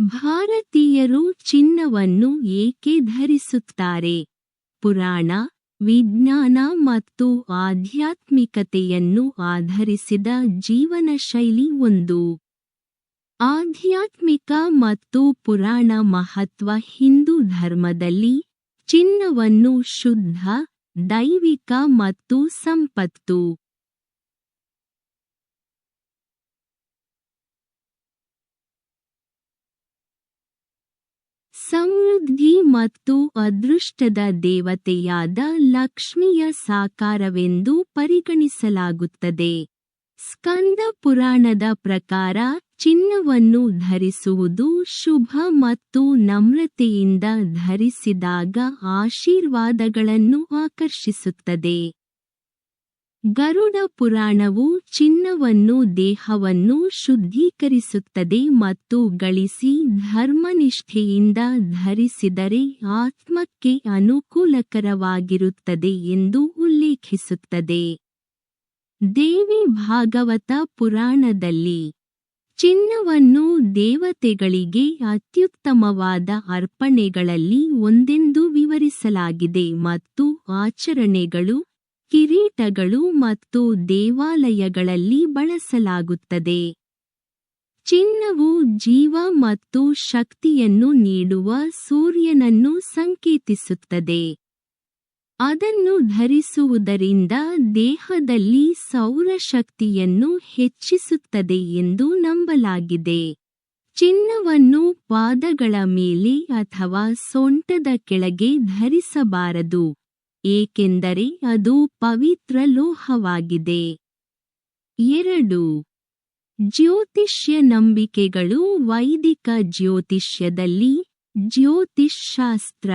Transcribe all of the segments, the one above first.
ಭಾರತೀಯರು ಚಿನ್ನವನ್ನು ಏಕೆ ಧರಿಸುತ್ತಾರೆ? ಪುರಾಣ, ವಿಜ್ಞಾನ ಮತ್ತು ಆಧ್ಯಾತ್ಮಿಕತೆಯನ್ನು ಆಧರಿಸಿದ ಜೀವನ ಶೈಲಿ ಒಂದು. ಆಧ್ಯಾತ್ಮಿಕ ಮತ್ತು ಪುರಾಣ ಮಹತ್ವ ಹಿಂದೂ ಧರ್ಮದಲ್ಲಿ ಚಿನ್ನವನ್ನು ಶುದ್ಧ, ದೈವಿಕ ಮತ್ತು ಸಂಪತ್ತು. ಸಮೃದ್ಧಿ ಮತ್ತು ಅದೃಷ್ಟದ ದೇವತೆಯಾದ ಲಕ್ಷ್ಮಿಯ ಸಾಕಾರವೆಂದು ಪರಿಗಣಿಸಲಾಗುತ್ತದೆ. ಸ್ಕಂದ ಪುರಾಣದ ಪ್ರಕಾರ ಚಿನ್ನವನ್ನು ಧರಿಸುವುದು ಶುಭ ಮತ್ತು ನಮ್ರತೆಯಿಂದ ಧರಿಸಿದಾಗ ಆಶೀರ್ವಾದಗಳನ್ನು ಆಕರ್ಷಿಸುತ್ತದೆ. ಗರುಡ ಪುರಾಣವು ಚಿನ್ನವನ್ನು ದೇಹವನ್ನು ಶುದ್ಧೀಕರಿಸುತ್ತದೆ ಮತ್ತು ಗಳಿಸಿ ಧರ್ಮನಿಷ್ಠೆಯಿಂದ ಧರಿಸಿದರೆ ಆತ್ಮಕ್ಕೆ ಅನುಕೂಲಕರವಾಗಿರುತ್ತದೆ ಎಂದು ಉಲ್ಲೇಖಿಸುತ್ತದೆ. ದೇವಿ ಭಾಗವತ ಪುರಾಣದಲ್ಲಿ ಚಿನ್ನವನ್ನು ದೇವತೆಗಳಿಗೆ ಅತ್ಯುತ್ತಮವಾದ ಅರ್ಪಣೆಗಳಲ್ಲಿ ಒಂದೆಂದು ವಿವರಿಸಲಾಗಿದೆ ಮತ್ತು ಆಚರಣೆಗಳು ಕಿರೀಟಗಳು ಮತ್ತು ದೇವಾಲಯಗಳಲ್ಲಿ ಬಳಸಲಾಗುತ್ತದೆ. ಚಿನ್ನವು ಜೀವ ಮತ್ತು ಶಕ್ತಿಯನ್ನು ನೀಡುವ ಸೂರ್ಯನನ್ನು ಸಂಕೇತಿಸುತ್ತದೆ. ಅದನ್ನು ಧರಿಸುವುದರಿಂದ ದೇಹದಲ್ಲಿ ಸೌರಶಕ್ತಿಯನ್ನು ಹೆಚ್ಚಿಸುತ್ತದೆ ಎಂದು ನಂಬಲಾಗಿದೆ. ಚಿನ್ನವನ್ನು ಪಾದಗಳ ಮೇಲೆ ಅಥವಾ ಸೊಂಟದ ಕೆಳಗೆ ಧರಿಸಬಾರದು. ಏಕೆಂದರೆ ಅದು ಪವಿತ್ರ ಲೋಹವಾಗಿದೆ. ಎರಡು, ಜ್ಯೋತಿಷ್ಯ ನಂಬಿಕೆಗಳು ವೈದಿಕ ಜ್ಯೋತಿಷ್ಯದಲ್ಲಿ ಜ್ಯೋತಿಷ್ಶಾಸ್ತ್ರ.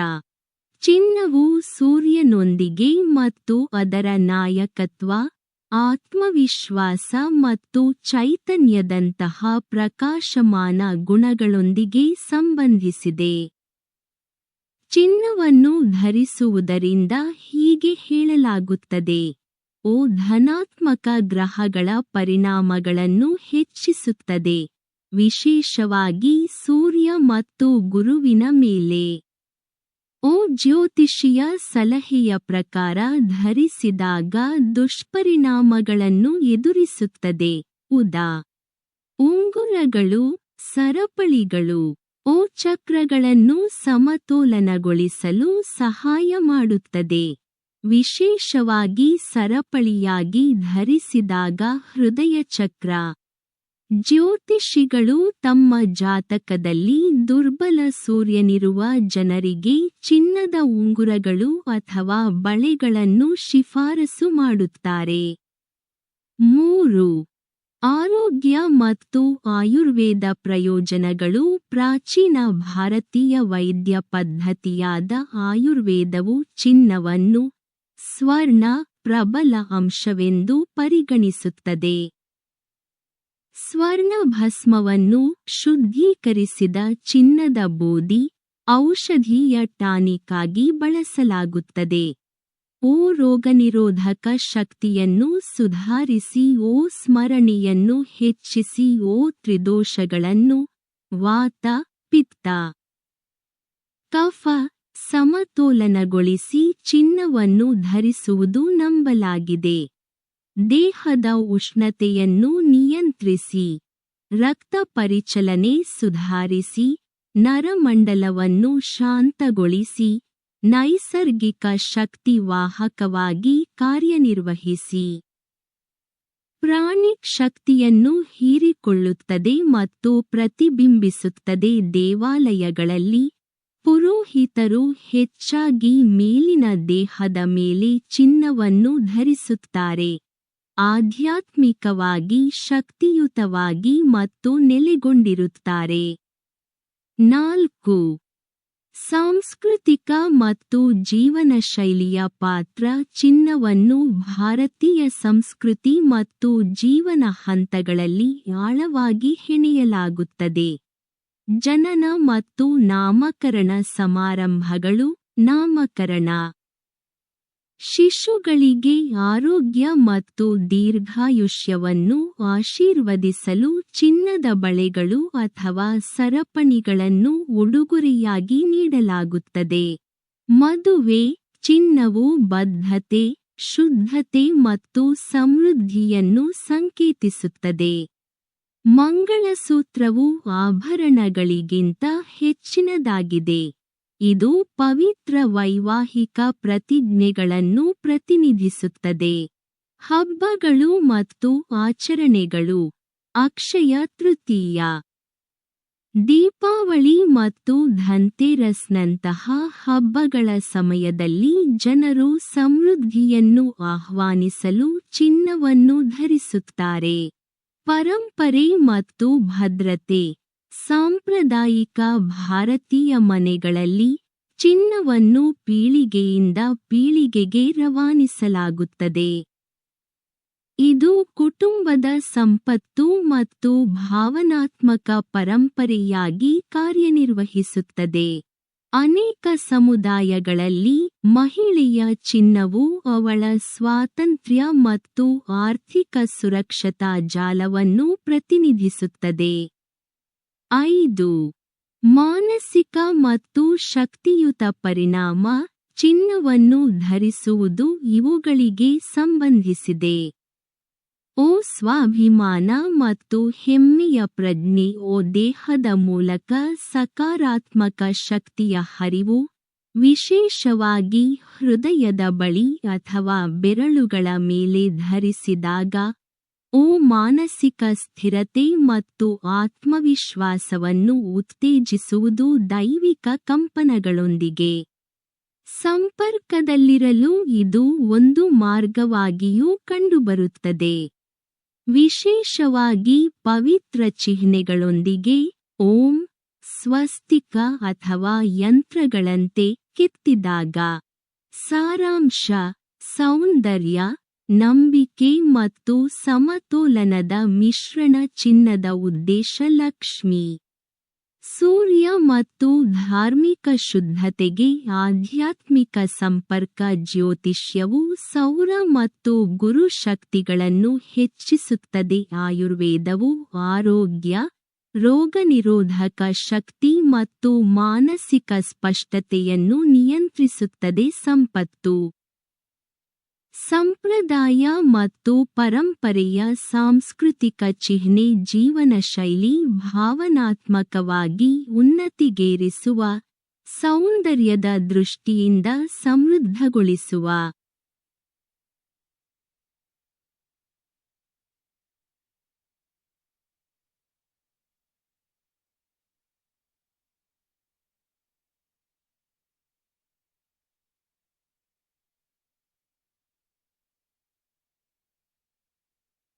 ಚಿನ್ನವು ಸೂರ್ಯನೊಂದಿಗೆ ಮತ್ತು ಅದರ ನಾಯಕತ್ವ, ಆತ್ಮವಿಶ್ವಾಸ ಮತ್ತು ಚೈತನ್ಯದಂತಹ ಪ್ರಕಾಶಮಾನ ಗುಣಗಳೊಂದಿಗೆ ಸಂಬಂಧಿಸಿದೆ. ಚಿನ್ನವನ್ನು ಧರಿಸುವುದರಿಂದ ಹೀಗೆ ಹೇಳಲಾಗುತ್ತದೆ, ಓ ಧನಾತ್ಮಕ ಗ್ರಹಗಳ ಪರಿಣಾಮಗಳನ್ನು ಹೆಚ್ಚಿಸುತ್ತದೆ, ವಿಶೇಷವಾಗಿ ಸೂರ್ಯ ಮತ್ತು ಗುರುವಿನ ಮೇಲೆ. ಓ ಜ್ಯೋತಿಷಿಯ ಸಲಹೆಯ ಪ್ರಕಾರ ಧರಿಸಿದಾಗ ದುಷ್ಪರಿಣಾಮಗಳನ್ನು ಎದುರಿಸುತ್ತದೆ, ಉದಾ. ಉಂಗುರಗಳು, ಸರಪಳಿಗಳು. ಚಕ್ರಗಳನ್ನು ಸಮತೋಲನಗೊಳಿಸಲು ಸಹಾಯ ಮಾಡುತ್ತದೆ. ವಿಶೇಷವಾಗಿ ಸರಪಳಿಯಾಗಿ ಧರಿಸಿದಾಗ ಹೃದಯ ಚಕ್ರ ಜ್ಯೋತಿಷಿಗಳು ತಮ್ಮ ಜಾತಕದಲ್ಲಿ ದುರ್ಬಲ ಸೂರ್ಯನಿರುವ ಜನರಿಗೆ ಚಿನ್ನದ ಉಂಗುರಗಳು ಅಥವಾ ಬಳೆಗಳನ್ನು ಶಿಫಾರಸು ಮಾಡುತ್ತಾರೆ. ಮೂರು. ಆರೋಗ್ಯ ಮತ್ತು ಆಯುರ್ವೇದ ಪ್ರಯೋಜನಗಳು ಪ್ರಾಚೀನ ಭಾರತೀಯ ವೈದ್ಯ ಪದ್ಧತಿಯಾದ ಆಯುರ್ವೇದವು ಚಿನ್ನವನ್ನು ಸ್ವರ್ಣ ಪ್ರಬಲ ಅಂಶವೆಂದು ಪರಿಗಣಿಸುತ್ತದೆ. ಸ್ವರ್ಣ ಭಸ್ಮವನ್ನು ಶುದ್ಧೀಕರಿಸಿದ ಚಿನ್ನದ ಬೂದಿ ಔಷಧೀಯ ಟಾನಿಕ್ ಆಗಿ ಬಳಸಲಾಗುತ್ತದೆ. ಓ ರೋಗನಿರೋಧಕ ಶಕ್ತಿಯನ್ನು ಸುಧಾರಿಸಿ, ಓ ಸ್ಮರಣೆಯನ್ನು ಹೆಚ್ಚಿಸಿ, ಓ ತ್ರಿದೋಷಗಳನ್ನು ವಾತ, ಪಿತ್ತ, ಕಫ ಸಮತೋಲನಗೊಳಿಸಿ ಚಿನ್ನವನ್ನು ಧರಿಸುವುದು ನಂಬಲಾಗಿದೆ. ದೇಹದ ಉಷ್ಣತೆಯನ್ನು ನಿಯಂತ್ರಿಸಿ, ರಕ್ತ ಪರಿಚಲನೆ ಸುಧಾರಿಸಿ, ನರಮಂಡಲವನ್ನು ಶಾಂತಗೊಳಿಸಿ ನೈಸರ್ಗಿಕ ಶಕ್ತಿ ವಾಹಕವಾಗಿ ಕಾರ್ಯನಿರ್ವಹಿಸಿ. ಪ್ರಾಣಿ ಶಕ್ತಿಯನ್ನು ಹೀರಿಕೊಳ್ಳುತ್ತದೆ ಮತ್ತು ಪ್ರತಿಬಿಂಬಿಸುತ್ತದೆ ದೇವಾಲಯಗಳಲ್ಲಿ. ಪುರೋಹಿತರು ಹೆಚ್ಚಾಗಿ ಮೇಲಿನ ದೇಹದ ಮೇಲೆ ಚಿನ್ನವನ್ನು ಧರಿಸುತ್ತಾರೆ. ಆಧ್ಯಾತ್ಮಿಕವಾಗಿ ಶಕ್ತಿಯುತವಾಗಿ ಮತ್ತು ನೆಲೆಗೊಂಡಿರುತ್ತಾರೆ. ನಾಲ್ಕು ಸಾಂಸ್ಕೃತಿಕ ಮತ್ತು ಜೀವನ ಶೈಲಿಯ ಪಾತ್ರ ಚಿನ್ನವನ್ನು ಭಾರತೀಯ ಸಂಸ್ಕೃತಿ ಮತ್ತು ಜೀವನ ಹಂತಗಳಲ್ಲಿ ಆಳವಾಗಿ ಹೆಣೆಯಲಾಗುತ್ತದೆ. ಜನನ ಮತ್ತು ನಾಮಕರಣ ಸಮಾರಂಭಗಳು, ನಾಮಕರಣ ಶಿಶುಗಳಿಗೆ ಆರೋಗ್ಯ ಮತ್ತು ದೀರ್ಘಾಯುಷ್ಯವನ್ನು ಆಶೀರ್ವದಿಸಲು ಚಿನ್ನದ ಬಳೆಗಳು ಅಥವಾ ಸರಪಣಿಗಳನ್ನು ಉಡುಗೊರೆಯಾಗಿ ನೀಡಲಾಗುತ್ತದೆ. ಮದುವೆ, ಚಿನ್ನವು ಬದ್ಧತೆ, ಶುದ್ಧತೆ ಮತ್ತು ಸಮೃದ್ಧಿಯನ್ನು ಸಂಕೇತಿಸುತ್ತದೆ. ಮಂಗಳಸೂತ್ರವು ಆಭರಣಗಳಿಗಿಂತ ಹೆಚ್ಚಿನದಾಗಿದೆ. ಇದು ಪವಿತ್ರ ವೈವಾಹಿಕ ಪ್ರತಿಜ್ಞೆಗಳನ್ನು ಪ್ರತಿನಿಧಿಸುತ್ತದೆ. ಹಬ್ಬಗಳು ಮತ್ತು ಆಚರಣೆಗಳು. ಅಕ್ಷಯ ತೃತೀಯ. ದೀಪಾವಳಿ ಮತ್ತು ಧನ್ತೆರಸ್ನಂತಹ ಹಬ್ಬಗಳ ಸಮಯದಲ್ಲಿ ಜನರು ಸಮೃದ್ಧಿಯನ್ನು ಆಹ್ವಾನಿಸಲು ಚಿನ್ನವನ್ನು ಧರಿಸುತ್ತಾರೆ. ಪರಂಪರೆ ಮತ್ತು ಭದ್ರತೆ. ಸಾಂಪ್ರದಾಯಿಕ ಭಾರತೀಯ ಮನೆಗಳಲ್ಲಿ ಚಿನ್ನವನ್ನು ಪೀಳಿಗೆಯಿಂದ ಪೀಳಿಗೆಗೆ ರವಾನಿಸಲಾಗುತ್ತದೆ. ಇದು ಕುಟುಂಬದ ಸಂಪತ್ತು ಮತ್ತು ಭಾವನಾತ್ಮಕ ಪರಂಪರೆಯಾಗಿ ಕಾರ್ಯನಿರ್ವಹಿಸುತ್ತದೆ. ಅನೇಕ ಸಮುದಾಯಗಳಲ್ಲಿ ಮಹಿಳೆಯ ಚಿನ್ನವು ಅವಳ ಸ್ವಾತಂತ್ರ್ಯ ಮತ್ತು ಆರ್ಥಿಕ ಸುರಕ್ಷತಾ ಜಾಲವನ್ನು ಪ್ರತಿನಿಧಿಸುತ್ತದೆ. ಐದು. ಮಾನಸಿಕ ಮತ್ತು ಶಕ್ತಿಯುತ ಪರಿಣಾಮ ಚಿನ್ನವನ್ನು ಧರಿಸುವುದು ಇವುಗಳಿಗೆ ಸಂಬಂಧಿಸಿದೆ. ಓ ಸ್ವಾಭಿಮಾನ ಮತ್ತು ಹೆಮ್ಮೆಯ ಪ್ರಜ್ಞೆ, ಓ ದೇಹದ ಮೂಲಕ ಸಕಾರಾತ್ಮಕ ಶಕ್ತಿಯ ಹರಿವು, ವಿಶೇಷವಾಗಿ ಹೃದಯದ ಬಳಿ ಅಥವಾ ಬೆರಳುಗಳ ಮೇಲೆ ಧರಿಸಿದಾಗ ಓ ಮಾನಸಿಕ ಸ್ಥಿರತೆ ಮತ್ತು ಆತ್ಮವಿಶ್ವಾಸವನ್ನು ಉತ್ತೇಜಿಸುವುದು ದೈವಿಕ ಕಂಪನಗಳೊಂದಿಗೆ. ಸಂಪರ್ಕದಲ್ಲಿರಲು ಇದು ಒಂದು ಮಾರ್ಗವಾಗಿಯೂ ಕಂಡುಬರುತ್ತದೆ. ವಿಶೇಷವಾಗಿ ಪವಿತ್ರ ಚಿಹ್ನೆಗಳೊಂದಿಗೆ ಓಂ, ಸ್ವಸ್ತಿಕ ಅಥವಾ ಯಂತ್ರಗಳಂತೆ ಕೆತ್ತಿದಾಗ. ಸಾರಾಂಶ, ಸೌಂದರ್ಯ ನಂಬಿಕೆ ಮತ್ತು ಸಮತೋಲನದ ಮಿಶ್ರಣ ಚಿನ್ನದ ಉದ್ದೇಶ ಲಕ್ಷ್ಮಿ. ಸೂರ್ಯ ಮತ್ತು ಧಾರ್ಮಿಕ ಶುದ್ಧತೆಗೆ ಆಧ್ಯಾತ್ಮಿಕ ಸಂಪರ್ಕ ಜ್ಯೋತಿಷ್ಯವು ಸೌರ ಮತ್ತು ಗುರು ಶಕ್ತಿಗಳನ್ನು ಹೆಚ್ಚಿಸುತ್ತದೆ. ಆಯುರ್ವೇದವು ಆರೋಗ್ಯ ರೋಗನಿರೋಧಕ ಶಕ್ತಿ ಮತ್ತು ಮಾನಸಿಕ ಸ್ಪಷ್ಟತೆಯನ್ನು ನಿಯಂತ್ರಿಸುತ್ತದೆ. ಸಂಪತ್ತು. ಸಂಪ್ರದಾಯ ಮತ್ತು ಪರಂಪರೆಯ ಸಾಂಸ್ಕೃತಿಕ ಚಿಹ್ನೆ ಜೀವನ ಶೈಲಿ ಭಾವನಾತ್ಮಕವಾಗಿ ಉನ್ನತಿಗೇರಿಸುವ ಸೌಂದರ್ಯದ ದೃಷ್ಟಿಯಿಂದ ಸಮೃದ್ಧಗೊಳಿಸುವ.